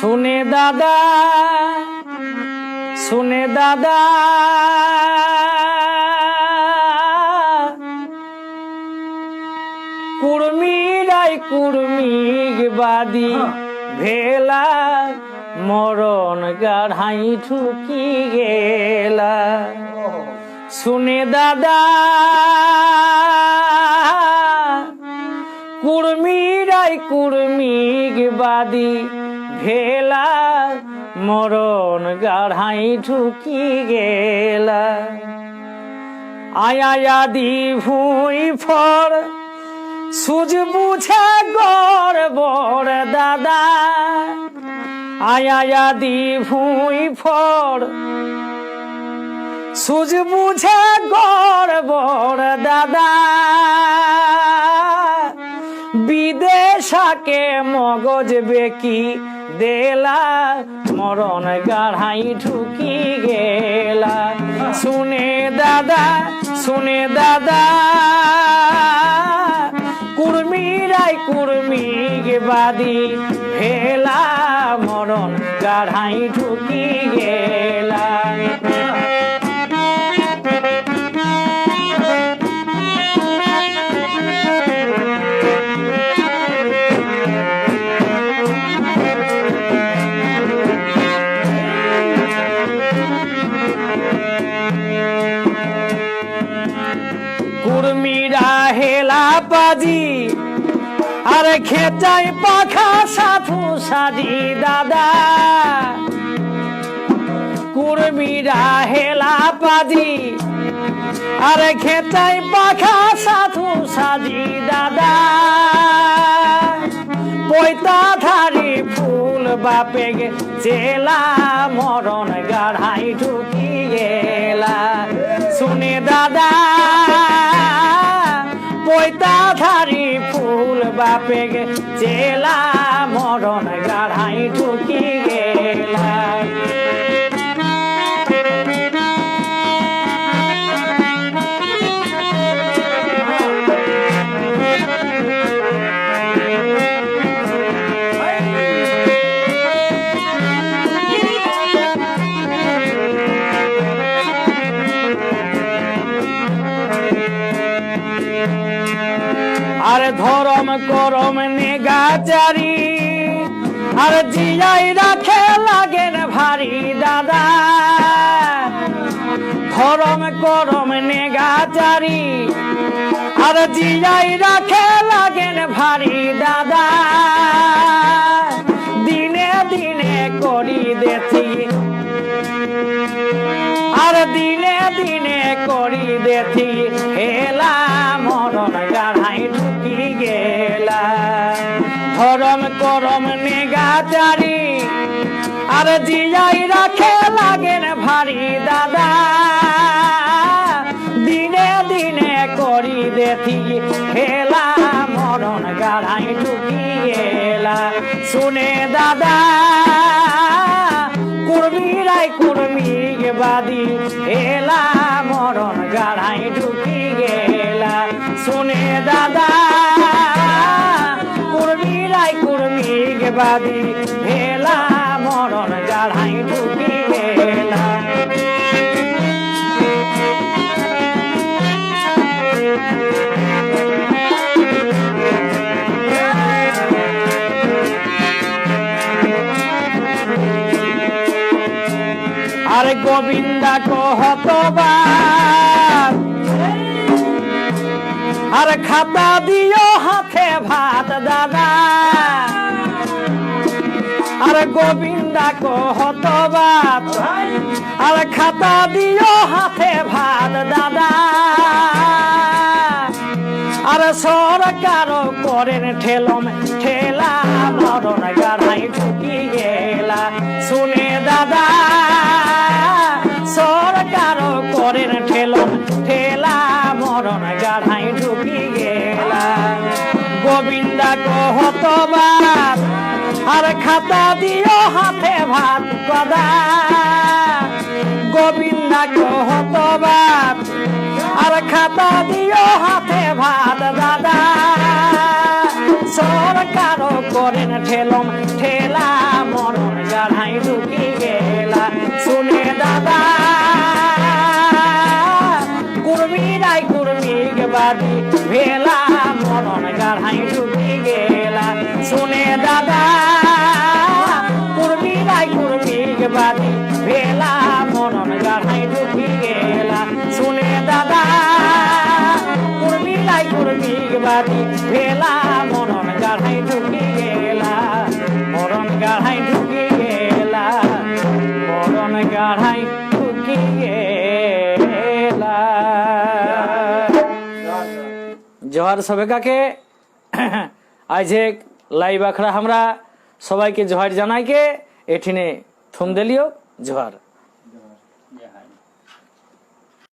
শুনে দাদা শুনে দাদা কুর্মিরাই কুর্মিক বাদি ভেলা মরণ গাঢ়াই ঠুকি গেলা। শুনে দাদা কুর্মিরাই কুর্মিক বাদি ভেলা, মরণ গাঢ়াই ঠুকি গেলা। আয়াদি ভুই ফর, সুজ বুঝে গর বর দাদা। আয়াদি ভুই ফর, সুজ বুঝে গর বর দাদা। বিদেশাকে মগজ বেকি দেলা, মরণ গাঢ়াই ঢুকি গেলা। শুনে দাদা শুনে দাদা কুর্মিরাই কুর্মি বাদি, ভেলা, মরণ গাঢ়াই ঢুকি গেলা। কুর্মিরা হেলা পাজি, আর খেচাই পাখা সাথু সাজি দাদা। কুর্মিরা হেলা পাজি, আর খেচাই পাখা সাথু সাজি দাদা। পৈতা ধারি ফুল বাপে গে, চেলা মরণ গাঢ়াই ঢুকি গেলা। শুনে দাদা ধারি ফুল বাপে গে চেলা মরণ গাঢ়াই করম নেগাচারি আর জিয়াই রাখে লাগেন ভারী দাদা। ধরম করম নেগাচারি আর জিয়াই রাখে লাগেন ভারী দাদা। দিনে দিনে করি দেখি আর দিনে দিনে করি দেখি হেলা নেগাচারি আর জিয়াই রাখে লাগেন ভারী দাদা। দিনে দিনে করি দেখি হেলা, মরণ গাঢ়াই ঢুকি গেলা শুনে দাদা কুর্মিরাই কুর্মিক বাদি এলা মরণ গাড়াই ঢুকি গেলা শুনে দাদা বাদি ভেলা মরণ গাড়াই ঢুকি গেলা আরে গোবিন্দা কহতবার আর খাতা দিও হাতে ভাত দাদা। গোবিন্দা কহতবার আর খাতা দিও হাতে ভাত দাদা। আর সরকার করেন ঠেলম, ঠেলা, মরণ গাড়াই ঢুকি গেলা। শুনে দাদা, সরকার করেন ঠেলম, ঠেলা, মরণ গাড়াই ঢুকি গেলা। গোবিন্দা কহতবার আর খাতা দিও হাতে ভাত কদা গোবিন্দা কহতবার আর খাতা দিও হাতে ভাত দাদা। সরকার করেন ঠেলম, ঠেলা, মরণ গাড়াই ঢুকি গেলা। শুনে দাদা, কুর্মি রাই কুর্মি বাদি, ভেলা, মরণ গাড়াই ঢুকি গেলা। শুনে দাদা বাদি ভেলা মরণ গাড়াই ঢুকি গেলা। শুনে দাদা, কুর্মি লাই কুর্মি বাদি ভেলা মরণ গাড়াই ঢুকি গেলা। মরণ গাড়াই ঢুকি গেলা, মরণ গাড়াই ঢুকি গেলা। জোহার সবেকাকে আজ লাইভ আখড়া আমরা সবাইকে জোহার জানাইকে, এঠিনে থুম দিলিও জোহার।